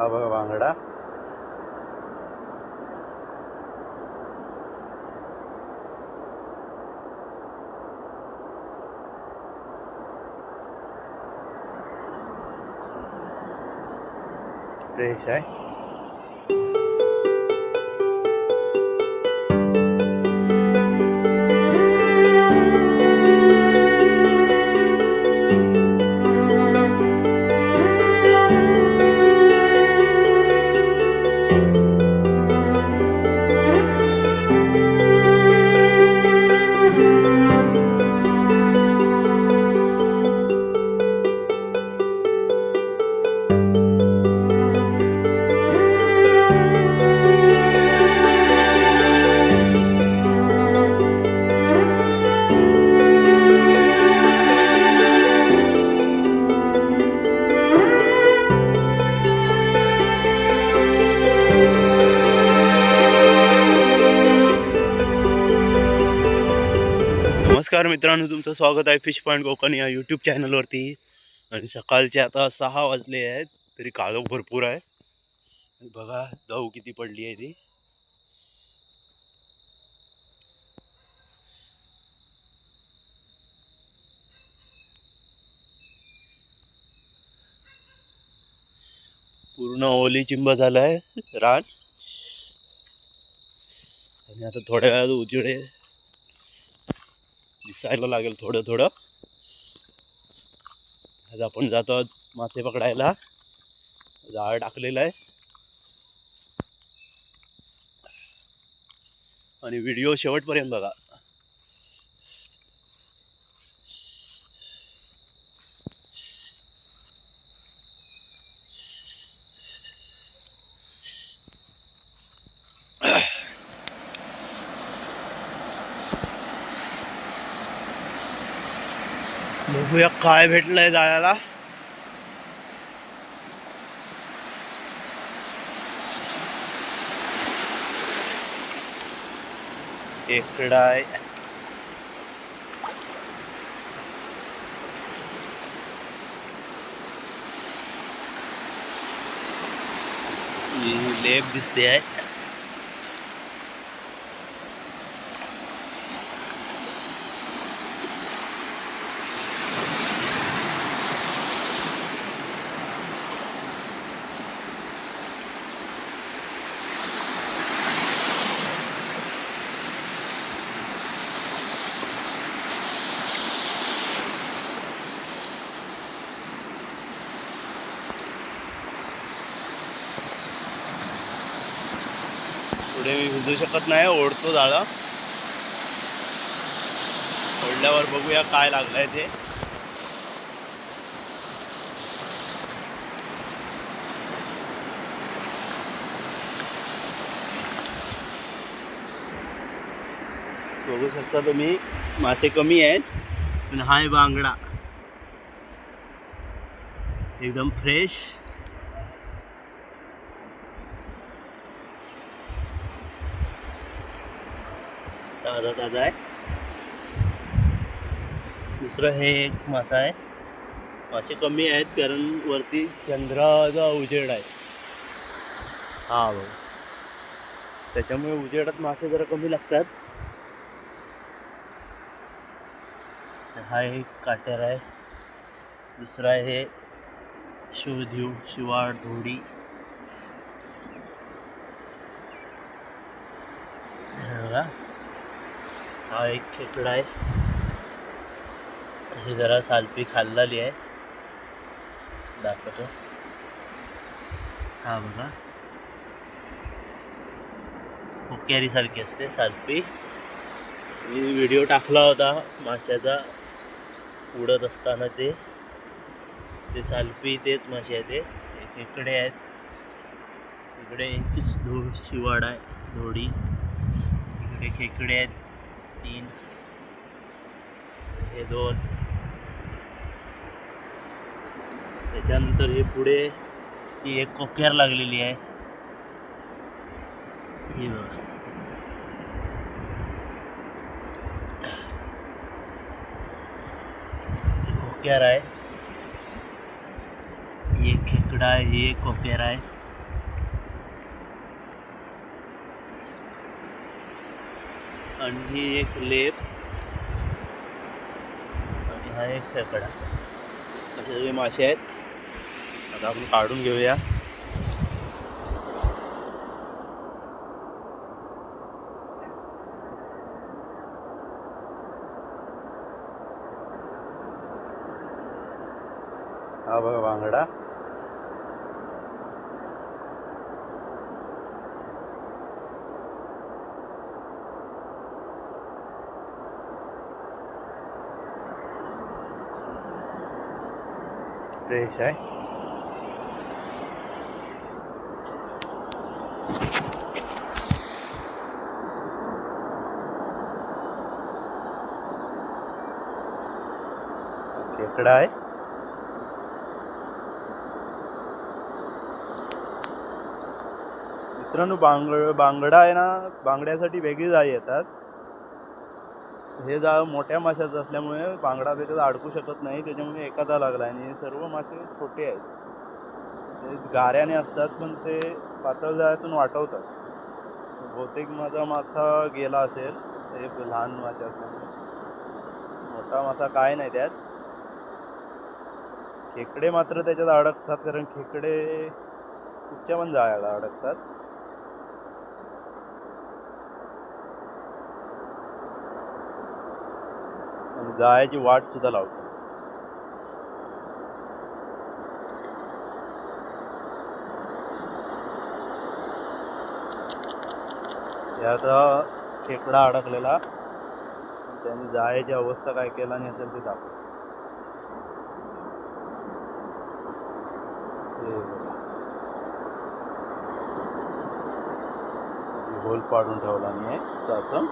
हा बघा बांगडा फ्रेश नमस्कार मित्रांनो तुमचं स्वागत आहे फिश पॉईंट कोकण या यूट्यूब चॅनलवरती आणि सकाळचे आता सहा वाजले आहेत तरी काळोख भरपूर आहे. बघा दव किती पडली आहे ती. पूर्ण ओली चिंब झाला आहे रान. आणि आता थोड्या वेळात उजेडे दिसायला लागेल थोडं थोडं. आज आपण जातो आहोत मासे पकडायला. जाळ टाकलेलं आहे. आणि व्हिडिओ शेवटपर्यंत बघा. बघूया काय भेटलंय जाळ्याला. एकडाय. लेप दिसते आहे ते मी भिजू शकत नाही ओढतो जाळं. ओढल्यावर बघूया काय लागलंय ते. बघू शकता तुम्ही मासे कमी आहेत पण हाय बांगडा. एकदम फ्रेश ताजा ताजा आहे. दुसरं हे एक मासा आहे. मासे कमी आहेत कारण वरती चंद्राचा उजेड आहे. हा बघ. त्याच्यामुळे उजेडात मासे जरा कमी लागतात. हा एक काटेर आहे. दुसरा आहे हे शिवधीव शिवाड धोडी हे बघा हा एक खेकडा आहे. हे जरा सालपी खाल्लेली आहे. दाखवतो. हा बघा. सारखी असते सालपी. मी व्हिडिओ टाकला होता माशाचा उडत असताना ते. ते सालपी तेच मासे आहे ते. खेकडे आहेत. इकडे एकच धो शिवाड आहे धोडी इकडे खेकडे आहेत. तीन. हे दोन. त्याच्यानंतर हे पुढे ही एक कोक्यार लागलेली आहे. ही बघा. कोक्यार आहे. एक खेकडा आहे हे एक कोक्यार आहे. आणि ही एक लेप. आणि हा एक खेकडा. असे सगळे मासे आहेत. आता आपण काढून घेऊया. हा बघा बांगडा फ्रेश आहे. खेकडा आहे. मित्रांनो बांगड बांगडा आहे ना बांगड्यासाठी वेगळी जाळी येतात. हे जाळ मोठ्या माशाचं असल्यामुळे बांगडा त्याच्यात अडकू शकत नाही त्याच्यामुळे एखादा लागला आणि हे सर्व मासे छोटे आहेत. ते गाऱ्याने असतात पण ते पातळ जाळ्यातून वाटवतात. बहुतेक माझा मासा गेला असेल हे लहान मासे असल्यामुळे. मोठा मासा काय नाही त्यात. खेकडे मात्र त्याच्यात अडकतात कारण खेकडे कुठच्या पण जाळ्याला अडकतात. आणि जाळ्याची वाट सुद्धा आता खेकडा अडकलेला. त्यांनी जाळ्याची अवस्था काय केला नाही असेल ते दाखव होल पाडून ठेवला मी चाचम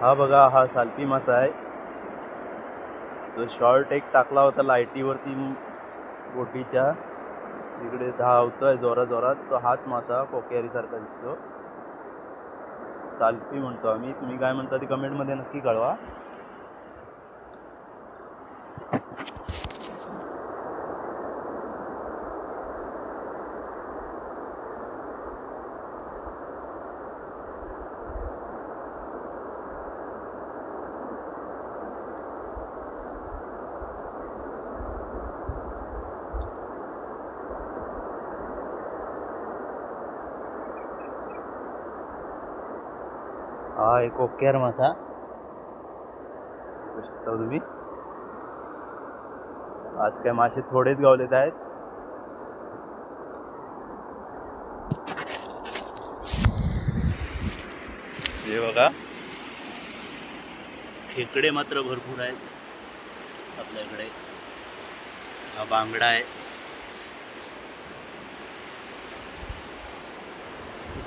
हा बघा हा सालपी मासा आहे. तो शॉर्ट एक टाकला होता लाईटीवरती बोटीच्या इकडे आहे जोरा जोरात तो हाच मासा कोक्यारीसारखा दिसतो. सालपी म्हणतो आम्ही. तुम्ही काय म्हणता ते कमेंटमध्ये नक्की कळवा. हा एक कोक्यार मासा बघू शकता तुम्ही. आज काय मासे थोडेच गावलेत आहेत. हे बघा. खेकडे मात्र भरपूर आहेत. आपल्याकडे हा बांगडा आहे.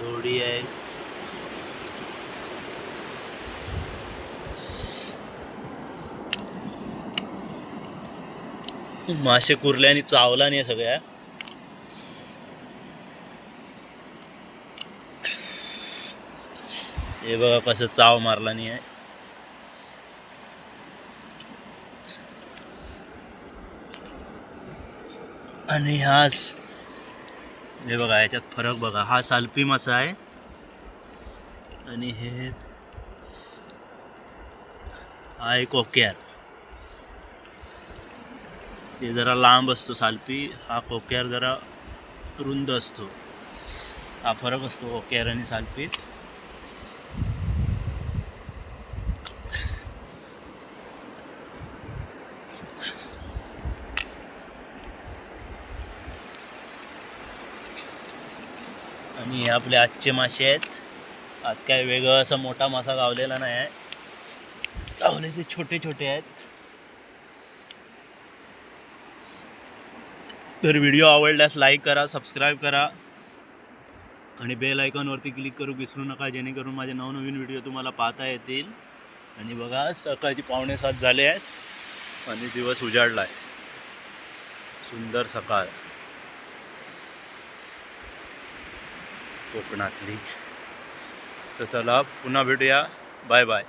धोडी आहे. मासे कुरले आणि चावला नाही सगळ्या. हे बघा कसं चाव मारला नाही आहे आणि हाच हे बघा याच्यात फरक बघा. हा सालपी मासा आहे. आणि हे हा एक कोक्यार ते जरा लांब असतो सालपी हा कोक्यार जरा रुंद असतो. हा फरक असतो कोक्यार आणि सालपीत. आणि हे आपले आजचे मासे आहेत. आज काय वेगळं असा मोठा मासा गावलेला नाही आहे. गावले ते छोटे छोटे आहेत. तर व्हिडिओ आवडल्यास लाईक करा सबस्क्राईब करा आणि बेल आयकॉनवरती क्लिक करू विसरू नका जेणेकरून माझे नवनवीन व्हिडिओ तुम्हाला पाहता येतील. आणि बघा सकाळची पावणे सात झाले आहेत आणि दिवस उजाडला आहे. सुंदर सकाळ. कोकणातली. तर चला पुन्हा भेटूया. Bye bye.